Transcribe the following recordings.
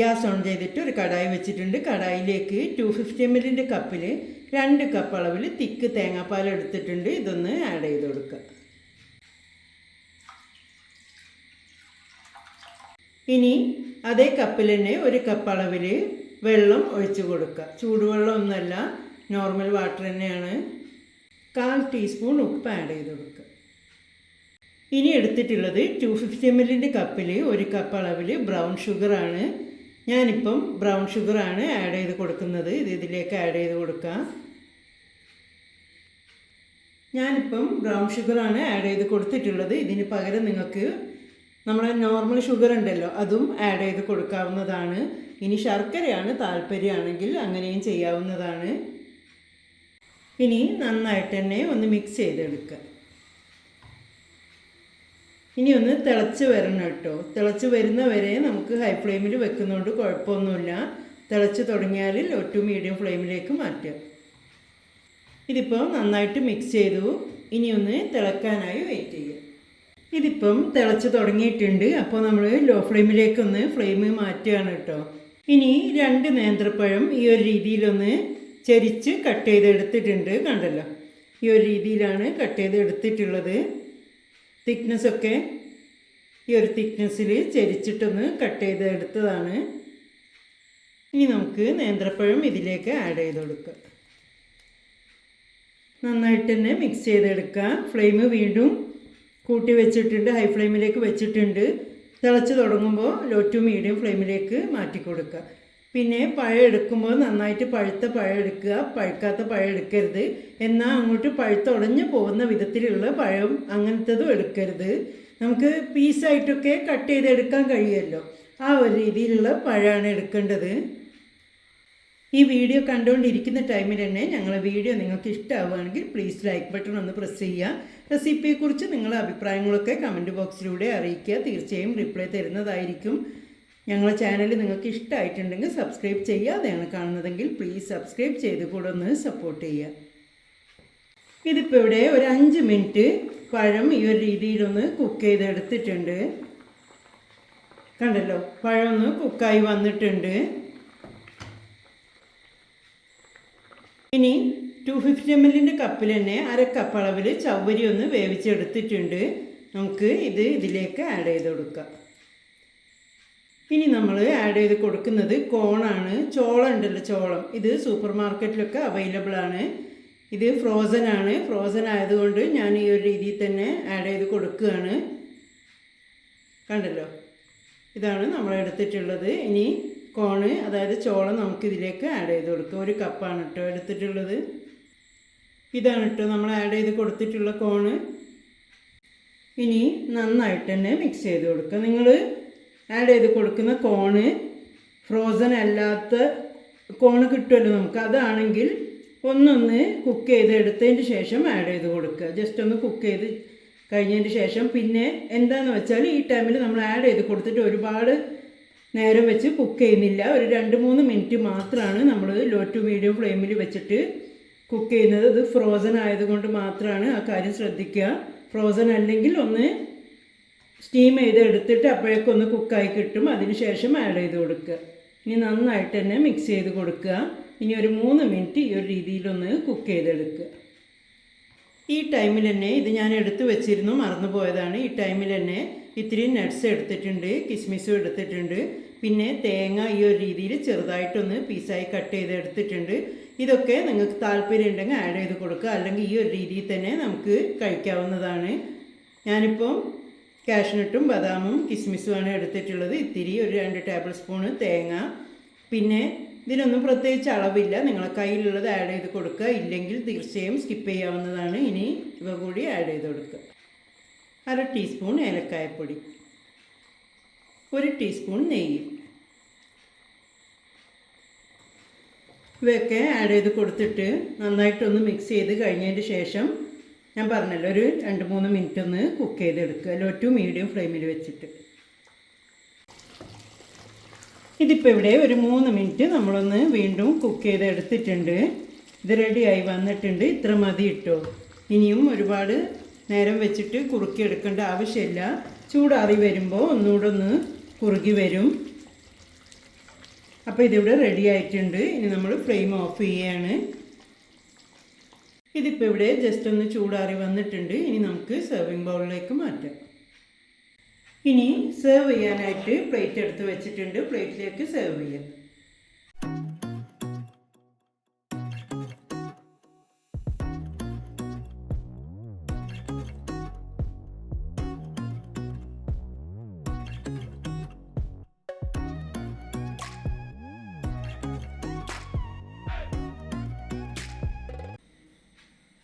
Gas on ചെയ്തിട്ട് ഒരു കടായി വെച്ചിട്ടുണ്ട്. കടായിലേക്ക് ടു ഫിഫ്റ്റി എം എല്ലിന്റെ കപ്പിൽ രണ്ട് കപ്പ് അളവിൽ തിക്ക് തേങ്ങാപ്പാൽ എടുത്തിട്ടുണ്ട്. ഇതൊന്ന് ആഡ് ചെയ്ത് കൊടുക്കുക ഇനി അതേ കപ്പിൽ തന്നെ ഒരു കപ്പ് അളവിൽ വെള്ളം ഒഴിച്ച് കൊടുക്കുക ചൂടുവെള്ളം ഒന്നുമല്ല നോർമൽ വാട്ടർ തന്നെയാണ്. കാൽ ടീസ്പൂൺ ഉപ്പ് ആഡ് ചെയ്ത് കൊടുക്കുക ഇനി എടുത്തിട്ടുള്ളത് ടു ഫിഫ്റ്റി എം എല്ലിന്റെ കപ്പിൽ ഒരു കപ്പ് അളവിൽ ബ്രൗൺ ഷുഗറാണ് ഞാനിപ്പം ബ്രൗൺ ഷുഗറാണ് ആഡ് ചെയ്ത് കൊടുക്കുന്നത്. ഇത് ഇതിലേക്ക് ആഡ് ചെയ്ത് കൊടുക്കാം. ഞാനിപ്പം ബ്രൗൺ ഷുഗറാണ് ആഡ് ചെയ്ത് കൊടുത്തിട്ടുള്ളത്. ഇതിന് പകരം നിങ്ങൾക്ക് നമ്മുടെ നോർമൽ ഷുഗർ ഉണ്ടല്ലോ അതും ആഡ് ചെയ്ത് കൊടുക്കാവുന്നതാണ്. ഇനി ശർക്കരയാണ് താല്പര്യമാണെങ്കിൽ അങ്ങനെയും ചെയ്യാവുന്നതാണ്. ഇനി നന്നായിട്ട് തന്നെ ഒന്ന് മിക്സ് ചെയ്തെടുക്കുക. ഇനി ഒന്ന് തിളച്ച് വരണം കേട്ടോ. തിളച്ച് വരുന്ന വരെ നമുക്ക് ഹൈ ഫ്ലെയിമിൽ വെക്കുന്നതുകൊണ്ട് കുഴപ്പമൊന്നുമില്ല. തിളച്ച് തുടങ്ങിയാൽ ലോ ടു മീഡിയം ഫ്ലെയിമിലേക്ക് മാറ്റുക. ഇതിപ്പോൾ നന്നായിട്ട് മിക്സ് ചെയ്തു. ഇനി ഒന്ന് തിളക്കാനായി വെയിറ്റ് ചെയ്യുക. ഇതിപ്പം തിളച്ച് തുടങ്ങിയിട്ടുണ്ട്. അപ്പോൾ നമ്മൾ ലോ ഫ്ലെയിമിലേക്കൊന്ന് ഫ്ലെയിം മാറ്റുകയാണ് കേട്ടോ. ഇനി രണ്ട് നേന്ത്രപ്പഴം ഈ ഒരു രീതിയിലൊന്ന് ചരിച്ച് കട്ട് ചെയ്തെടുത്തിട്ടുണ്ട് കണ്ടല്ലോ. ഈ ഒരു രീതിയിലാണ് കട്ട് ചെയ്ത് എടുത്തിട്ടുള്ളത് തിക്നെസ് ഒക്കെ ഈ ഒരു തിക്നെസ്സിൽ ചരിച്ചിട്ടൊന്ന് കട്ട് ചെയ്ത് എടുത്തതാണ്. ഇനി നമുക്ക് നേന്ത്രപ്പഴം ഇതിലേക്ക് ആഡ് ചെയ്ത് കൊടുക്കുക നന്നായിട്ട് തന്നെ മിക്സ് ചെയ്തെടുക്കുക ഫ്ലെയിം വീണ്ടും കൂട്ടി വെച്ചിട്ടുണ്ട് ഹൈ ഫ്ലെയിമിലേക്ക് വെച്ചിട്ടുണ്ട്. തിളച്ച് തുടങ്ങുമ്പോൾ ലോ ടു മീഡിയം ഫ്ലെയിമിലേക്ക് മാറ്റി കൊടുക്കുക പിന്നെ പഴം എടുക്കുമ്പോൾ നന്നായിട്ട് പഴുത്ത പഴം എടുക്കുക പഴുക്കാത്ത പഴം എടുക്കരുത്. എന്നാൽ അങ്ങോട്ട് പഴുത്തുടഞ്ഞു പോകുന്ന വിധത്തിലുള്ള പഴം അങ്ങനത്തതും എടുക്കരുത്. നമുക്ക് പീസായിട്ടൊക്കെ കട്ട് ചെയ്തെടുക്കാൻ കഴിയുമല്ലോ. ആ ഒരു രീതിയിലുള്ള പഴമാണ് എടുക്കേണ്ടത്. ഈ വീഡിയോ കണ്ടുകൊണ്ടിരിക്കുന്ന ടൈമിൽ തന്നെ ഞങ്ങളുടെ വീഡിയോ നിങ്ങൾക്ക് ഇഷ്ടമാവുകയാണെങ്കിൽ പ്ലീസ് ലൈക്ക് ബട്ടൺ ഒന്ന് പ്രസ് ചെയ്യുക. റെസിപ്പിയെക്കുറിച്ച് നിങ്ങളുടെ അഭിപ്രായങ്ങളൊക്കെ കമന്റ് ബോക്സിലൂടെ അറിയിക്കുക. തീർച്ചയായും റിപ്ലൈ തരുന്നതായിരിക്കും. ഞങ്ങളെ ചാനൽ നിങ്ങൾക്ക് ഇഷ്ടമായിട്ടുണ്ടെങ്കിൽ സബ്സ്ക്രൈബ് ചെയ്യുക. ചെയ്യാതെയാണ് കാണുന്നതെങ്കിൽ പ്ലീസ് സബ്സ്ക്രൈബ് ചെയ്ത് കൂടെ ഒന്ന് സപ്പോർട്ട് ചെയ്യുക. ഇതിപ്പോൾ ഇവിടെ ഒരു അഞ്ച് മിനിറ്റ് പഴം ഈ ഒരു രീതിയിലൊന്ന് കുക്ക് ചെയ്തെടുത്തിട്ടുണ്ട്. കണ്ടല്ലോ? പഴം ഒന്ന് കുക്കായി വന്നിട്ടുണ്ട്. ഇനി ടു ഫിഫ്റ്റി എം എല്ലിന്റെ കപ്പിൽ തന്നെ അര കപ്പ് ചവ്വരി ഒന്ന് വേവിച്ചെടുത്തിട്ടുണ്ട്. നമുക്ക് ഇത് ഇതിലേക്ക് ആഡ് ചെയ്ത് കൊടുക്കാം. ഇനി നമ്മൾ ആഡ് ചെയ്ത് കൊടുക്കുന്നത് കോണാണ്. ചോളം ഉണ്ടല്ലോ ചോളം. ഇത് സൂപ്പർ മാർക്കറ്റിലൊക്കെ അവൈലബിൾ ആണ്. ഇത് ഫ്രോസൺ ആണ്. ഫ്രോസൺ ആയതുകൊണ്ട് ഞാൻ ഈ ഒരു രീതിയിൽ തന്നെ ആഡ് ചെയ്ത് കൊടുക്കുകയാണ്. കണ്ടല്ലോ? ഇതാണ് നമ്മൾ എടുത്തിട്ടുള്ളത്. ഇനി കോണ് അതായത് ചോളം നമുക്ക് ഇതിലേക്ക് ആഡ് ചെയ്ത് കൊടുക്കുക ഒരു കപ്പാണ് കേട്ടോ എടുത്തിട്ടുള്ളത്. ഇതാണ് കേട്ടോ നമ്മൾ ആഡ് ചെയ്ത് കൊടുത്തിട്ടുള്ള കോണ്. ഇനി നന്നായിട്ട് തന്നെ മിക്സ് ചെയ്ത് കൊടുക്കുക നിങ്ങൾ ആഡ് ചെയ്ത് കൊടുക്കുന്ന കോണ് ഫ്രോസൺ അല്ലാത്ത കോണ് കിട്ടുമല്ലോ നമുക്ക്. അതാണെങ്കിൽ ഒന്നൊന്ന് കുക്ക് ചെയ്ത് എടുത്തതിന് ശേഷം ആഡ് ചെയ്ത് കൊടുക്കുക. ജസ്റ്റ് ഒന്ന് കുക്ക് ചെയ്ത് കഴിഞ്ഞതിന് ശേഷം. പിന്നെ എന്താണെന്ന് വെച്ചാൽ ഈ ടൈമിൽ നമ്മൾ ആഡ് ചെയ്ത് കൊടുത്തിട്ട് ഒരുപാട് നേരം വെച്ച് കുക്ക് ചെയ്യുന്നില്ല. ഒരു രണ്ട് മൂന്ന് മിനിറ്റ് മാത്രമാണ് നമ്മൾ ലോ ടു മീഡിയം ഫ്ലെയിമിൽ വെച്ചിട്ട് കുക്ക് ചെയ്യുന്നത്. ഇത് ഫ്രോസൺ ആയതുകൊണ്ട് മാത്രമാണ് ആ കാര്യം ശ്രദ്ധിക്കുക. ഫ്രോസൺ അല്ലെങ്കിൽ ഒന്ന് സ്റ്റീം ചെയ്ത് എടുത്തിട്ട് അപ്പോഴേക്കൊന്ന് കുക്കായി കിട്ടും. അതിനുശേഷം ആഡ് ചെയ്ത് കൊടുക്കുക. ഇനി നന്നായിട്ട് തന്നെ മിക്സ് ചെയ്ത് കൊടുക്കുക. ഇനി ഒരു മൂന്ന് മിനിറ്റ് ഈ ഒരു രീതിയിലൊന്ന് കുക്ക് ചെയ്തെടുക്കുക. ഈ ടൈമിൽ തന്നെ ഇത് ഞാൻ എടുത്തു വെച്ചിരുന്നു മറന്നു പോയതാണ്. ഈ ടൈമിൽ തന്നെ ഇത്തിരി നട്ട്സ് എടുത്തിട്ടുണ്ട് കിസ്മിസും എടുത്തിട്ടുണ്ട്. പിന്നെ തേങ്ങ ഈ ഒരു രീതിയിൽ ചെറുതായിട്ടൊന്ന് പീസായി കട്ട് ചെയ്ത് എടുത്തിട്ടുണ്ട്. ഇതൊക്കെ നിങ്ങൾക്ക് താല്പര്യം ഉണ്ടെങ്കിൽ ആഡ് ചെയ്ത് കൊടുക്കുക. അല്ലെങ്കിൽ ഈ ഒരു രീതിയിൽ തന്നെ നമുക്ക് കഴിക്കാവുന്നതാണ്. ഞാനിപ്പം കാഷ്നട്ടും ബദാമും കിസ്മിസുമാണ് എടുത്തിട്ടുള്ളത്. ഇത്തിരി ഒരു രണ്ട് ടേബിൾ സ്പൂൺ തേങ്ങ. പിന്നെ ഇതിനൊന്നും പ്രത്യേകിച്ച് അളവില്ല. നിങ്ങളെ കയ്യിലുള്ളത് ആഡ് ചെയ്ത് കൊടുക്കുക. ഇല്ലെങ്കിൽ തീർച്ചയായും സ്കിപ്പ് ചെയ്യാവുന്നതാണ്. ഇനി ഇവ കൂടി ആഡ് ചെയ്ത് കൊടുക്കുക. അര ടീസ്പൂൺ ഏലക്കായപ്പൊടി. ഒരു ടീസ്പൂൺ നെയ്യ്. ഇവയൊക്കെ ആഡ് ചെയ്ത് കൊടുത്തിട്ട് നന്നായിട്ടൊന്ന് മിക്സ് ചെയ്ത് കഴിഞ്ഞതിന് ശേഷം ഞാൻ പറഞ്ഞല്ലോ ഒരു രണ്ട് മൂന്ന് മിനിറ്റ് ഒന്ന് കുക്ക് ചെയ്തെടുക്കുക ലോ ടു മീഡിയം ഫ്ലെയിമിൽ വെച്ചിട്ട്. ഇതിപ്പോൾ ഇവിടെ ഒരു മൂന്ന് മിനിറ്റ് നമ്മളൊന്ന് വീണ്ടും കുക്ക് ചെയ്തെടുത്തിട്ടുണ്ട്. ഇത് റെഡിയായി വന്നിട്ടുണ്ട്. ഇത്ര മതി ഇട്ടോ ഇനിയും ഒരുപാട് നേരം വെച്ചിട്ട് കുറുക്കി എടുക്കേണ്ട ആവശ്യമില്ല. ചൂടാറി വരുമ്പോൾ ഒന്നുകൂടെ ഒന്ന് കുറുകി വരും. അപ്പോൾ ഇതിവിടെ റെഡി ആയിട്ടുണ്ട്. ഇനി നമ്മൾ ഫ്ലെയിം ഓഫ് ചെയ്യാണ്. ഇതിപ്പോൾ ഇവിടെ ജസ്റ്റ് ഒന്ന് ചൂടാറി വന്നിട്ടുണ്ട്. ഇനി നമുക്ക് സെർവിങ് ബൗളിലേക്ക് മാറ്റാം. ഇനി സെർവ് ചെയ്യാനായിട്ട് പ്ലേറ്റ് എടുത്ത് വെച്ചിട്ടുണ്ട്. പ്ലേറ്റിലേക്ക് സെർവ് ചെയ്യാം.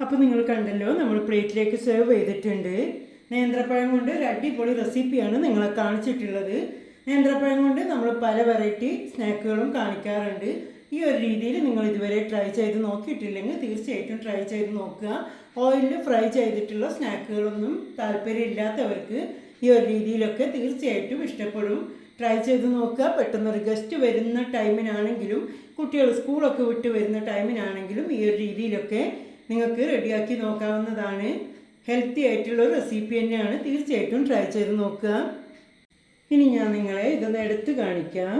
അപ്പോൾ നിങ്ങൾ കണ്ടല്ലോ നമ്മൾ പ്ലേറ്റിലേക്ക് സെർവ് ചെയ്തിട്ടുണ്ട്. നേന്ത്രപ്പഴം കൊണ്ട് ഒരു അടിപൊളി റെസിപ്പിയാണ് നിങ്ങളെ കാണിച്ചിട്ടുള്ളത്. നേന്ത്രപ്പഴം കൊണ്ട് നമ്മൾ പല വെറൈറ്റി സ്നാക്കുകളും കാണിക്കാറുണ്ട്. ഈ ഒരു രീതിയിൽ നിങ്ങൾ ഇതുവരെ ട്രൈ ചെയ്ത് നോക്കിയിട്ടില്ലെങ്കിൽ തീർച്ചയായിട്ടും ട്രൈ ചെയ്ത് നോക്കുക. ഓയിലിൽ ഫ്രൈ ചെയ്തിട്ടുള്ള സ്നാക്കുകളൊന്നും താല്പര്യമില്ലാത്തവർക്ക് ഈ ഒരു രീതിയിലൊക്കെ തീർച്ചയായിട്ടും ഇഷ്ടപ്പെടും. ട്രൈ ചെയ്ത് നോക്കുക. പെട്ടെന്നൊരു ഗസ്റ്റ് വരുന്ന ടൈമിനാണെങ്കിലും കുട്ടികൾ സ്കൂളൊക്കെ വിട്ട് വരുന്ന ടൈമിനാണെങ്കിലും ഈ ഒരു രീതിയിലൊക്കെ നിങ്ങൾക്ക് റെഡിയാക്കി നോക്കാവുന്നതാണ്. ഹെൽത്തി ആയിട്ടുള്ള റെസിപ്പി തന്നെയാണ് തീർച്ചയായിട്ടും ട്രൈ ചെയ്ത് നോക്കുക. ഇനി ഞാൻ നിങ്ങളെ ഇതൊന്ന് എടുത്ത് കാണിക്കാം.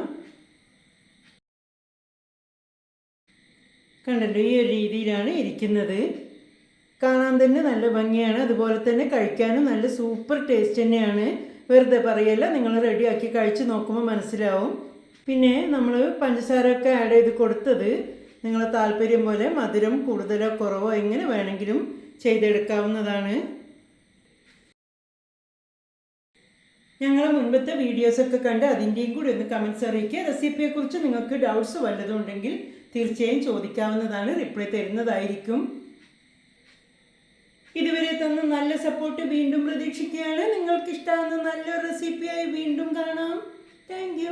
കണ്ടല്ലോ ഈ ഒരു രീതിയിലാണ് ഇരിക്കുന്നത്. കാണാൻ തന്നെ നല്ല ഭംഗിയാണ്. അതുപോലെ തന്നെ കഴിക്കാനും നല്ല സൂപ്പർ ടേസ്റ്റ് തന്നെയാണ്. വെറുതെ പറയല്ല നിങ്ങൾ റെഡിയാക്കി കഴിച്ച് നോക്കുമ്പോൾ മനസ്സിലാവും. പിന്നെ നമ്മൾ പഞ്ചസാരമൊക്കെ ആഡ് ചെയ്ത് കൊടുത്തത് നിങ്ങളെ താല്പര്യം പോലെ മധുരം കൂടുതലോ കുറവോ എങ്ങനെ വേണമെങ്കിലും ചെയ്തെടുക്കാവുന്നതാണ്. ഞങ്ങളെ മുൻപത്തെ വീഡിയോസൊക്കെ കണ്ട് അതിന്റെയും കൂടി ഒന്ന് കമൻസ് അറിയിക്കുക. റെസിപ്പിയെക്കുറിച്ച് നിങ്ങൾക്ക് ഡൗട്ട്സ് വല്ലതും ഉണ്ടെങ്കിൽ തീർച്ചയായും ചോദിക്കാവുന്നതാണ്. റിപ്ലൈ തരുന്നതായിരിക്കും. ഇതുവരെ തന്ന നല്ല സപ്പോർട്ട് വീണ്ടും പ്രതീക്ഷിക്കുകയാണ്. നിങ്ങൾക്ക് ഇഷ്ടമാകുന്ന നല്ലൊരു റെസിപ്പിയായി വീണ്ടും കാണാം. താങ്ക്